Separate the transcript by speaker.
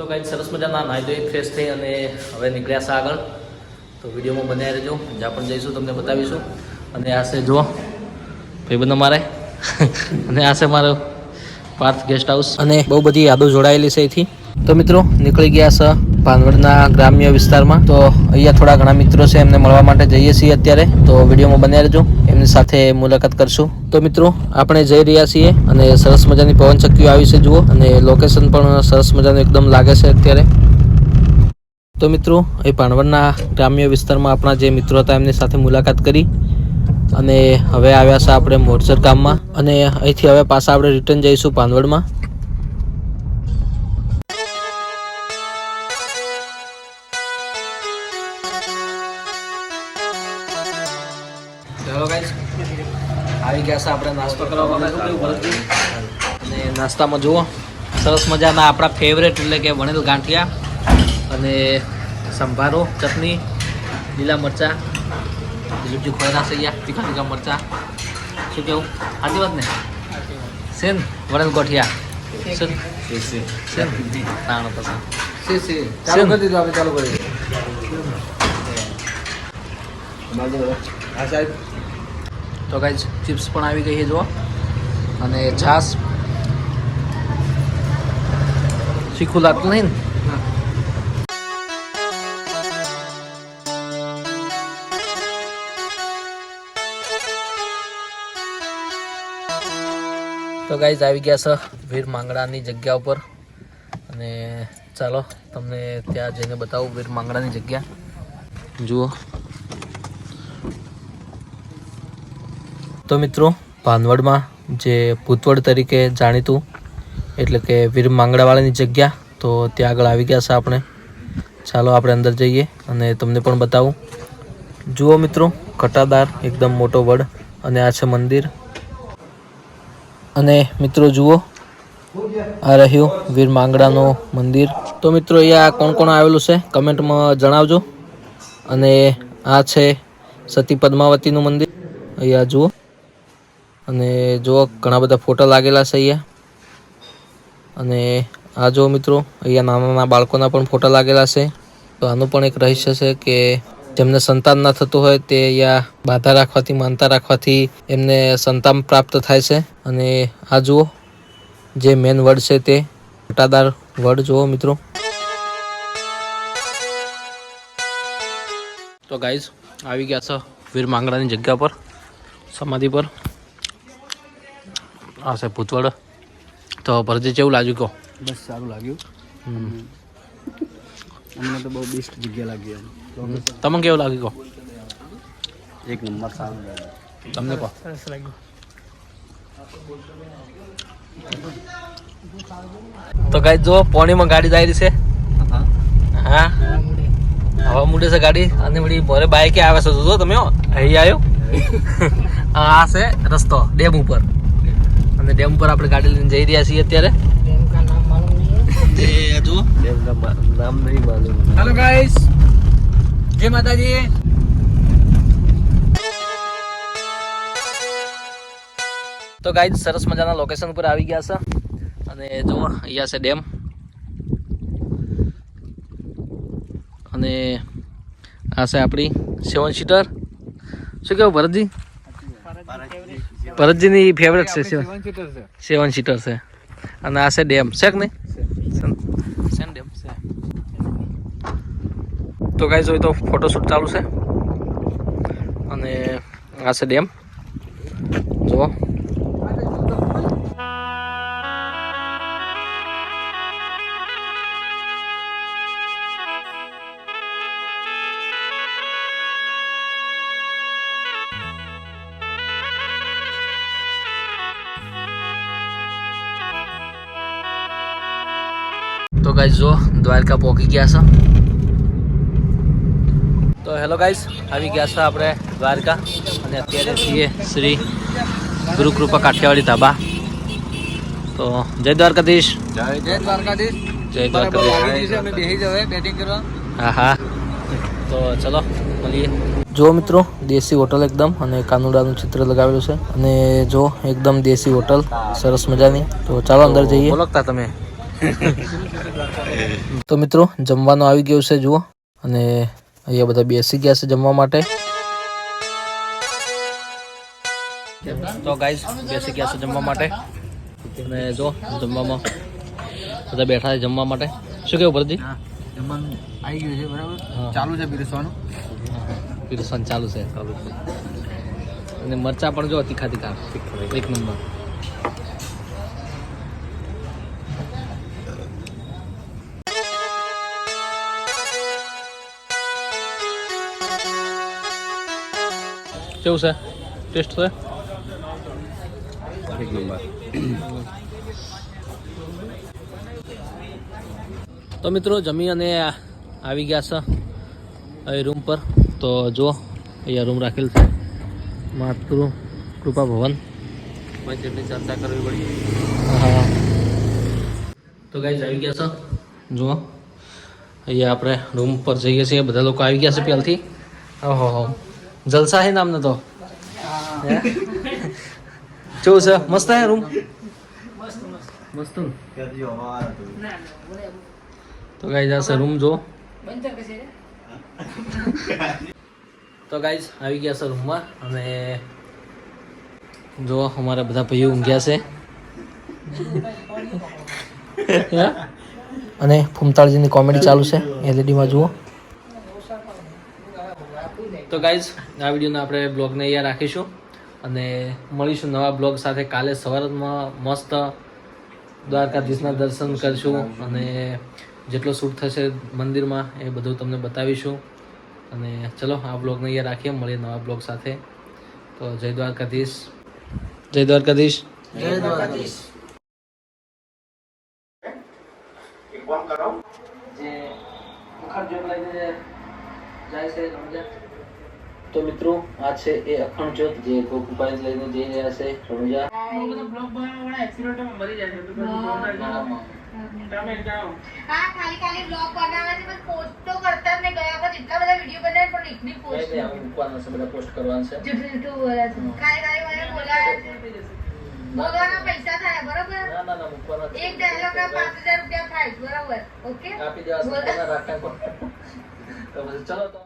Speaker 1: તો કંઈક સરસ મજાના નાહી ધોઈ ફ્રેશ થઈ અને હવે નીકળ્યા છે આગળ. તો વિડીયોમાં બનાવી રહેજો. જ્યાં પણ જઈશું તમને બતાવીશું. અને આ છે જુઓ, ભાઈબંધ અમારે અને આ છે મારો પાર્થ ગેસ્ટ હાઉસ અને બહુ બધી યાદો જોડાયેલી છે અહીંથી તો મિત્રો, નીકળી ગયા છે ભાનવડના ગ્રામ્ય વિસ્તારમાં. તો અહીંયા થોડા ઘણા મિત્રો છે, એમને મળવા માટે જઈએ છીએ અત્યારે. તો વિડીયોમાં બન્યા રહેજો. એમની સાથે મુલાકાત કરશું. તો મિત્રો, આપણે જઈ રહ્યા છીએ અને સરસ મજાની પવન ચક્કીઓ આવી છે, જુઓ. અને લોકેશન પણ સરસ મજાનું એકદમ લાગે છે અત્યારે. તો મિત્રો, એ પાનવડના ગ્રામ્ય વિસ્તારમાં આપણા જે મિત્રો હતા, એમની સાથે મુલાકાત કરી. અને હવે આવ્યા છે આપણે મોરસર ગામમાં. અને અહીંથી હવે પાછા આપણે રિટર્ન જઈશું ભાનવડમાં આવી ગયા છે આપણે નાસ્તો કરવા અને નાસ્તામાં જુઓ સરસ મજાના આપણા ફેવરેટ એટલે કે વણેલ ગાંઠિયા અને સંભારો ચટણી લીલા મરચાં લીલું ખોરા છે યા તીખા તીખા મરચાં. શું કેવું? સાચી વાત ને? સેન વણેલ ગોઠિયા. સેન. સેન. તાણો પછી
Speaker 2: ચાલુ કરી દીધું આપણે ચાલુ કરી
Speaker 1: તો ગાઈઝ ચિપ્સ પણ આવી ગઈ છે, જુઓ. અને છાસ શીખું લાગતું નહીં ને? તો ગાઈઝ આવી ગયા છે વીર માંગડાની જગ્યા ઉપર. અને ચાલો, તમને ત્યાં જઈને બતાવું વીર માંગડાની જગ્યા. જુઓ. તો મિત્રો, ભાનવડમાં જે ભૂતવડ તરીકે જાણીતું, એટલે કે વીર માંગડાવાળાની જગ્યા, તો ત્યાં આગળ આવી ગયા છે આપણે. ચાલો આપણે અંદર જઈએ અને તમને પણ બતાવું. જુઓ મિત્રો, ઘટાદાર, એકદમ મોટો વડ અને આ છે મંદિર. અને મિત્રો જુઓ, આ રહ્યું વીર માંગડાનું મંદિર. તો મિત્રો, અહીંયા કોણ કોણ આવેલું છે? કમેન્ટમાં જણાવજો. અને આ છે સતી પદ્માવતીનું મંદિર. અહીંયા જુઓ. અને જુઓ, ઘણા બધા ફોટા લાગેલા છે અહીંયા. અને આ જુઓ મિત્રો, અહીંયા નાના નાના બાળકોના પણ ફોટા લાગેલા છે. તો આનું પણ એક રહસ્ય છે કે જેમને સંતાન ના થતું હોય તે અહીંયા બાધા રાખવાથી, માનતા રાખવાથી એમને સંતાન પ્રાપ્ત થાય છે. અને આ જુઓ, જે મેન વર્ડ છે તે, ઘટાદાર વર્ડ જુઓ મિત્રો. તો ગાઈઝ આવી ગયા છે વીર માંગડાની જગ્યા પર, સમાધિ પર. આ છે ભૂતવડ તો ભરજી કેવું લાગ્યું કહો?
Speaker 2: બસ સારું લાગ્યું. અમને તો બહુ બેસ્ટ જગ્યા લાગી એમ.
Speaker 1: તમને કેવું લાગ્યું કહો?
Speaker 2: એક નંબર સારું લાગ્યું.
Speaker 1: તમને કહો. તો ગાઈ જો પોણીમાં ગાડી જાય છે. હા. હવા મૂડે છે ગાડી. અને વળી ભરે બાઈકે આવે છે. જો તમે હો. અહીં આવ્યો. આ છે રસ્તો ડેમ ઉપર. અને ડેમ પર આપણે ગાડી લઈને જઈ રહ્યા છીએ અત્યારે. એ જુઓ
Speaker 2: નામ નહીં માલુમ.
Speaker 1: હેલો ગાઈસ જય માતાજી. તો ગાઈસ સરસ મજાના લોકેશન પર આવી ગયા છે. અને જુઓ અહીંયા છે ડેમ. અને આ છે આપણી સેવન સીટર શું કેવું ભરતજી. ભરતજીની ફેવરેટ છે સેવન સેવન સીટર છે. અને આ છે ડેમ. છે કે નહીં? સેન ડેમ? છે. તો કાંઈ જોઈએ તો ફોટોશૂટ ચાલુ છે. અને આ છે ડેમ. જુઓ. તો ગાઈઝ જો દ્વારકા પહોંચી ગયા છે. તો હેલો ગાઈઝ આવી ગયા છે આપણે દ્વારકા. અને અત્યારે છીએ શ્રી ગુરુકૃપા કાઠિયાવાડી ધાબા. તો જય દ્વારકાધીશ.
Speaker 2: જય જય દ્વારકાધીશ.
Speaker 1: જય દ્વારકાધીશ. હા હા તો ચલો મળીએ. જો મિત્રો દેશી હોટલ એકદમ અને કાનુડાનું ચિત્ર લગાવેલું છે. અને જો એકદમ દેશી હોટલ સરસ મજાની. તો ચાલો અંદર જઈએ. ઓળખતા તમે. તો મિત્રો જમવાનું આવી ગયું છે જુઓ. અને અહીંયા બધા બેસી ગયા છે જમવા માટે. તો ગાઈઝ બેસી ગયા છે જમવા માટે. અને જો જમવામાં બધા બેઠા છે જમવા માટે. શું કેવું ભરતજી?
Speaker 2: જમવાનું આવી ગયું છે બરાબર? ચાલુ છે પીરસવાનું?
Speaker 1: પીરસવાનું ચાલુ છે. ચાલુ છે. અને મરચા પણ જો તીખા તીખા. એક નંબર. કેવું છે? ટેસ્ટ છે?
Speaker 2: એક નંબર.
Speaker 1: તો મિત્રો જમી અને આવી ગયા છે અહીં રૂમ પર. તો જો અહીંયા રૂમ રાખેલ છે. માતૃ કૃપા ભવન.
Speaker 2: બજેટની ચર્ચા કરવી પડી.
Speaker 1: હા. તો ગાઈઝ આવી ગયા છે. જુઓ અહીંયા આપણે રૂમ પર જઈએ છીએ. બધા લોકો આવી ગયા છે પહેલથી. ઓહો. હો જલસા હે નામનો તો? કેવું છે? મસ્ત હે રૂમ? મસ્ત? તો ગાઈઝ આ છે રૂમ, જો. તો ગાઈઝ આવી ગયા છે રૂમમાં અને જો અમારા બધા ભાઈઓ ઊંઘ્યા છે. અને ફૂમતાળજીની કોમેડી ચાલુ છે. એલઈડીમાં જુઓ. તો ગાઈઝ આ વિડીયોને આપણે બ્લોગને અહીંયા રાખીશું અને મળીશું નવા બ્લોગ સાથે કાલે સવારમાં મસ્ત દ્વારકાધીશના દર્શન કરશું અને જેટલો શૂટ થશે મંદિરમાં એ બધું તમને બતાવીશું. અને ચલો આ બ્લોગને અહીંયા રાખીએ મળીએ નવા બ્લોગ સાથે. તો જય દ્વારકાધીશ. જય દ્વારકાધીશ.
Speaker 2: જય દ્વારકાધીશ
Speaker 1: જે અખંડ જ્યોત લઈને જાય છે રણુજા. તો મિત્રો આ છે એ અખંડ જ્યોત જે ગોકુભાઈ લઈને જઈ રહ્યા છે. રણુજા
Speaker 3: હા ખાલી ખાલી બ્લોગ બનાવે છે બસ પોસ્ટ તો કરતા જ નહીં. ગયા વખત એટલા બધા વીડિયો બનાવે પણ એકની પોસ્ટ
Speaker 1: નહીં, છે બધા પોસ્ટ કરવાના છે.
Speaker 3: ખાલી ખાલી મને બોલાવે છે બોલવાના પૈસા થાય બરોબર?
Speaker 1: ના ના ના મૂકવાના
Speaker 3: એક ડાયલોગ ના પાંચ હજાર રૂપિયા થાય બરોબર? ઓકે?
Speaker 1: આપી દેવા? તો ચલો તો.